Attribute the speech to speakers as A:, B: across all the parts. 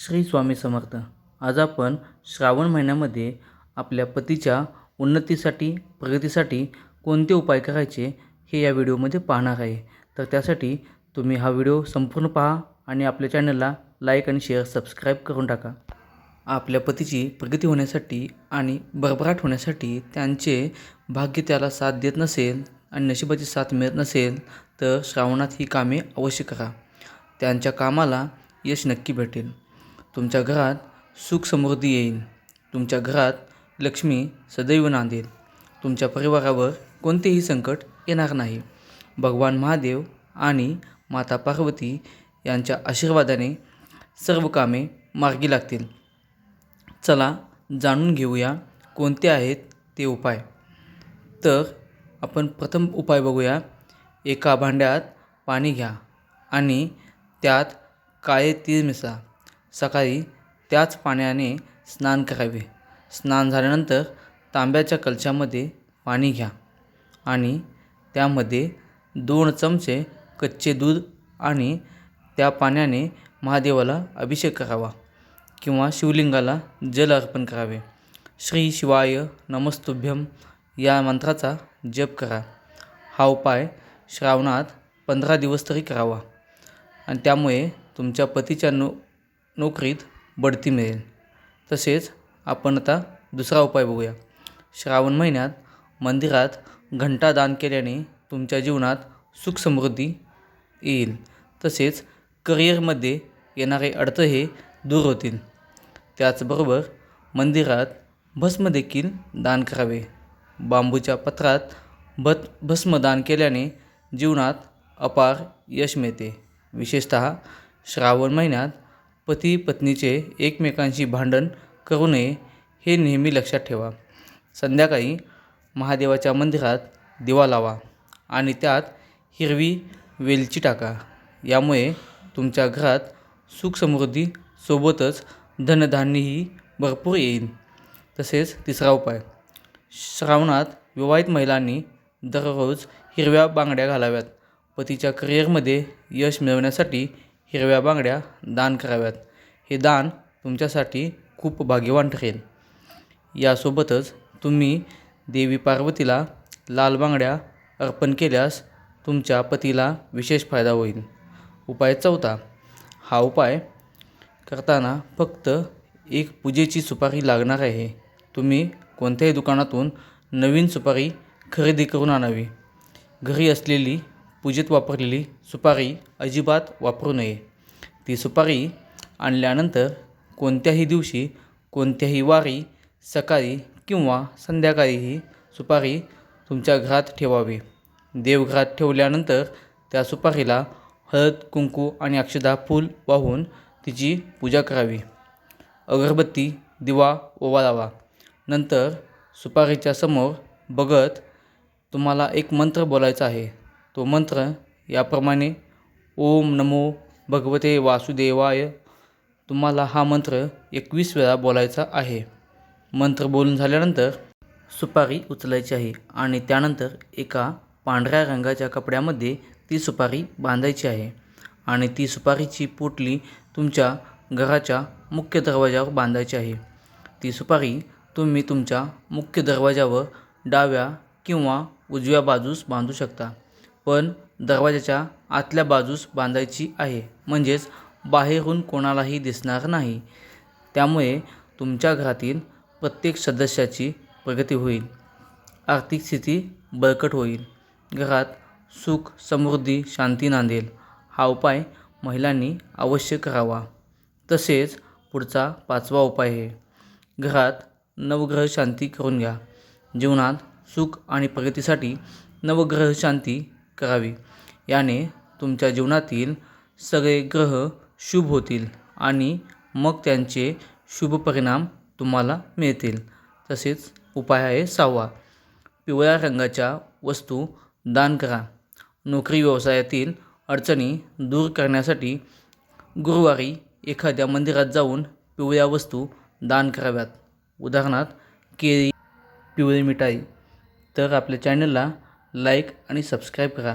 A: श्री स्वामी समर्थ. आज आपण श्रावण महिन्यामध्ये आपल्या पतीच्या उन्नतीसाठी प्रगतीसाठी कोणते उपाय करायचे हे या व्हिडिओमध्ये पाहणार आहे. तर त्यासाठी तुम्ही हा व्हिडिओ संपूर्ण पहा आणि आपल्या चॅनलला लाईक आणि शेअर सबस्क्राईब करून टाका. आपल्या पतीची प्रगती होण्यासाठी आणि भरभराट होण्यासाठी त्यांचे भाग्य त्याला साथ देत नसेल आणि नशिबाची साथ मिळत नसेल तर श्रावणात ही कामे अवश्य करा. त्यांच्या कामाला यश नक्की भेटेल. तुमच्या घरात सुख समृद्धी येईल. तुमच्या घरात लक्ष्मी सदैव नांदेल. तुमच्या परिवारावर कोणतेही संकट येणार नाही. भगवान महादेव आणि माता पार्वती यांच्या आशीर्वादाने सर्व कामे मार्गी लागतील. चला जाणून घेऊया कोणते आहेत ते उपाय. तर आपण प्रथम उपाय बघूया. एका भांड्यात पाणी घ्या आणि त्यात काळे तीळ मिसळा. सकाळी त्याच पाण्याने स्नान करावे. स्नान झाल्यानंतर तांब्याच्या कलशामध्ये पाणी घ्या आणि त्यामध्ये दोन चमचे कच्चे दूध आणि त्या पाण्याने महादेवाला अभिषेक करावा किंवा शिवलिंगाला जल अर्पण करावे. श्री शिवाय नमस्तुभ्यम या मंत्राचा जप करा. हा उपाय श्रावणात पंधरा दिवस तरी करावा. आणि त्यामुळे तुमच्या पतीच्या नो नोकरीत बढती मिळेल. तसेच आपण आता दुसरा उपाय बघूया. श्रावण महिन्यात मंदिरात घंटा दान केल्याने तुमच्या जीवनात सुख समृद्धी येईल. तसेच करिअरमध्ये येणारे अडथळे दूर होतील. त्याचबरोबर मंदिरात भस्म देखील दान करावे. बांबूच्या पत्रात भत भस्म दान केल्याने जीवनात अपार यश मिळते. विशेषत श्रावण महिन्यात पती पत्नीचे एकमेकांशी भांडण करू नये हे नेहमी लक्षात ठेवा. संध्याकाळी महादेवाच्या मंदिरात दिवा लावा आणि त्यात हिरवी वेलची टाका. यामुळे तुमच्या घरात सुख समृद्धी सोबतच धनधान्यही भरपूर येईल. तसेच तिसरा उपाय. श्रावणात विवाहित महिलांनी दररोज हिरव्या बांगड्या घालाव्यात. पतीच्या करिअरमध्ये यश मिळवण्यासाठी हिरव्या बांगड्या दान कराव्यात. हे दान तुमच्यासाठी खूप भाग्यवान ठरेल. यासोबतच तुम्ही देवी पार्वतीला लाल बांगड्या अर्पण केल्यास तुमच्या पतीला विशेष फायदा होईल. उपाय चौथा. हा उपाय करताना फक्त एक पूजेची सुपारी लागणार आहे. तुम्ही कोणत्याही दुकानातून नवीन सुपारी खरेदी करून आणावी. घरी असलेली पूजेत वापरलेली सुपारी अजिबात वापरू नये. ती सुपारी आणल्यानंतर कोणत्याही दिवशी कोणत्याही वारी सकाळी किंवा संध्याकाळी ही सुपारी तुमच्या घरात ठेवावी. देवघरात ठेवल्यानंतर त्या सुपारीला हळद कुंकू आणि अक्षदा फूल वाहून तिची पूजा करावी. अगरबत्ती दिवा ओवाळावा. नंतर सुपारीच्या समोर बघत तुम्हाला एक मंत्र बोलायचा आहे. तो मंत्र याप्रमाणे ओम नमो भगवते वासुदेवाय. तुम्हाला हा मंत्र एकवीस वेळा बोलायचा आहे. मंत्र बोलून झाल्यानंतर सुपारी उचलायची आहे आणि त्यानंतर एका पांढऱ्या रंगाच्या कपड्यामध्ये ती सुपारी बांधायची आहे आणि ती सुपारीची पोटली तुमच्या घराच्या मुख्य दरवाजावर बांधायची आहे. ती सुपारी तुम्ही तुमच्या मुख्य दरवाजावर डाव्या किंवा उजव्या बाजूस बांधू शकता. पण दरवाजाच्या आतल्या बाजूस बांधायची आहे. म्हणजेच बाहेरून कोणालाही दिसणार नाही. त्यामुळे तुमच्या घरातील प्रत्येक सदस्याची प्रगती होईल. आर्थिक स्थिती बळकट होईल. घरात सुख समृद्धी शांती नांदेल. हा उपाय महिलांनी अवश्य करावा. तसेच पुढचा पाचवा उपाय आहे घरात नवग्रह शांती करून घ्या. जीवनात सुख आणि प्रगतीसाठी नवग्रह शांती करावी. याने तुमच्या जीवनातील सगळे ग्रह शुभ होतील आणि मग त्यांचे शुभ परिणाम तुम्हाला मिळतील. तसेच उपाय आहे सहावा. पिवळ्या रंगाच्या वस्तू दान करा. नोकरी व्यवसायातील अडचणी दूर करण्यासाठी गुरुवारी एखाद्या मंदिरात जाऊन पिवळ्या वस्तू दान कराव्यात. उदाहरणार्थ केळी पिवळी मिठाई. तर आपल्या चॅनलला लाईक आणि सबस्क्राईब करा.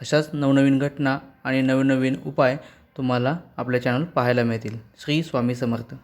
A: अशाच नवनवीन घटना आणि नवनवीन उपाय तुम्हाला आपल्या चॅनल पाहायला मिळतील. श्री स्वामी समर्थ.